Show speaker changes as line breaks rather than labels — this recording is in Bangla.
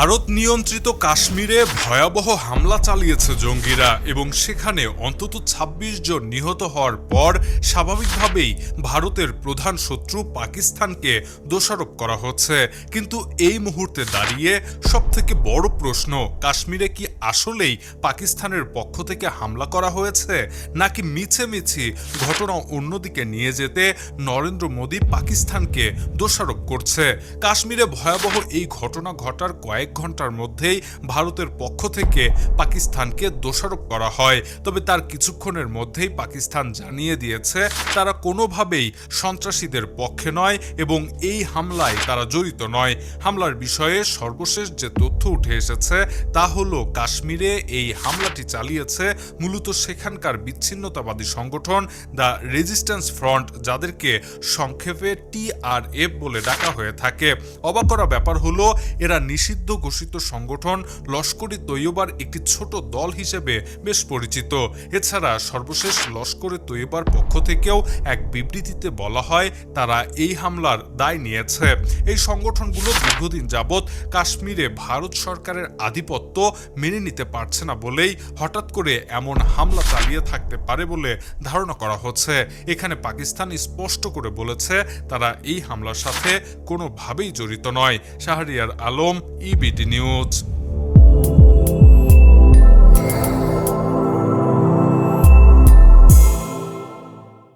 ভারত নিয়ন্ত্রিত কাশ্মীরে ভয়াবহ হামলা চালিয়েছে জঙ্গিরা এবং সেখানে অন্তত ২৬ জন নিহত হওয়ার পর স্বাভাবিকভাবেই ভারতের প্রধান শত্রু পাকিস্তানকে দোষারোপ করা হচ্ছে। কিন্তু এই মুহূর্তে দাঁড়িয়ে সবথেকে বড় প্রশ্ন, কাশ্মীরে কি আসলেই পাকিস্তানের পক্ষ থেকে হামলা করা হয়েছে, নাকি মিছে মিছি ঘটনা অন্যদিকে নিয়ে যেতে নরেন্দ্র মোদী পাকিস্তানকে দোষারোপ করছে? কাশ্মীরে ভয়াবহ এই ঘটনা ঘটার কয়েক ঘণ্টার মধ্যেই ভারতের পক্ষ থেকে পাকিস্তানকে দোষারোপ করা হয়। তবে তার কিছুক্ষণের মধ্যেই পাকিস্তান জানিয়ে দিয়েছে, তারা কোনোভাবেই সন্ত্রাসীদের পক্ষে নয় এবং এই হামলায় তারা জড়িত নয়। হামলার বিষয়ে সর্বশেষ যে তথ্য উঠে এসেছে, তা হল কাশ্মীরে এই হামলাটি চালিয়েছে মূলত সেখানকার বিচ্ছিন্নতাবাদী সংগঠন দ্য রেজিস্ট্যান্স ফ্রন্ট, যাদেরকে সংক্ষেপে টিআরএফ বলে ডাকা হয়ে থাকে। অবাক করা ব্যাপার হলো, এরা নিষিদ্ধ ঘোষিত সংগঠন লস্করি তৈয়বার একটি ছোট দল হিসেবে বেশ পরিচিত। এছাড়া সর্বশেষ লস্করে তৈয়বার পক্ষ থেকেও এক বিবৃতিতে বলা হয়, তারা এই হামলার দায় নিয়েছে। এই সংগঠনগুলো দীর্ঘদিন যাবৎ কাশ্মীরে ভারত সরকারের আধিপত্য মেনে নিতে পারছে না বলেই হঠাৎ করে এমন হামলা চালিয়ে থাকতে পারে বলে ধারণা করা হচ্ছে। এখানে পাকিস্তান স্পষ্ট করে বলেছে, তারা এই হামলার সাথে কোনোভাবেই জড়িত নয়। Shahriar Alam EBIT continued